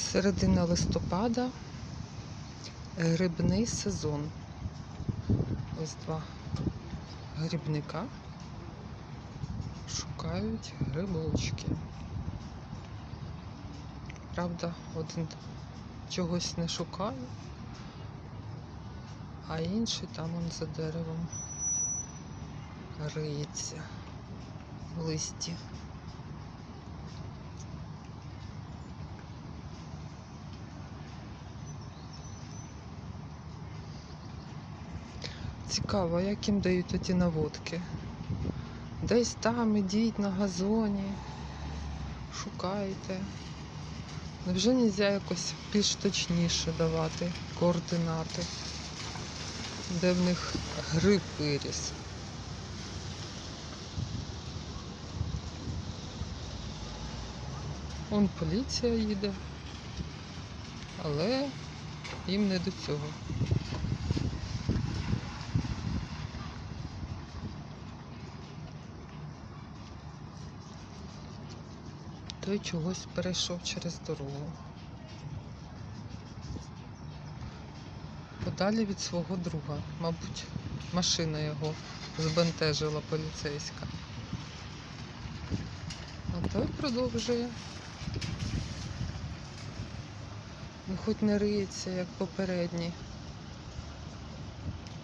Середина листопада, грибний сезон. Ось два грибника шукають грибочки. Правда, один чогось не шукає, а інший там он за деревом риється в листі. Цікаво, як їм дають оті наводки. Десь там ідіть на газоні, шукайте. Невже не можна якось більш точніше давати координати, де в них гриб виріс? Вон поліція їде, але їм не до цього. Той чогось перейшов через дорогу. Подалі від свого друга. Мабуть, машина його збентежила поліцейська. А той продовжує. Ну, хоч не риється, як попередній.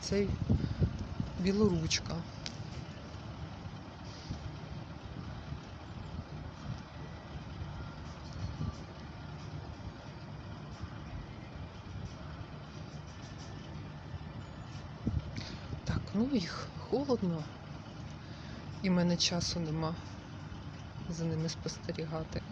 Цей білоручка. Ну їх холодно. І в мене часу нема за ними спостерігати.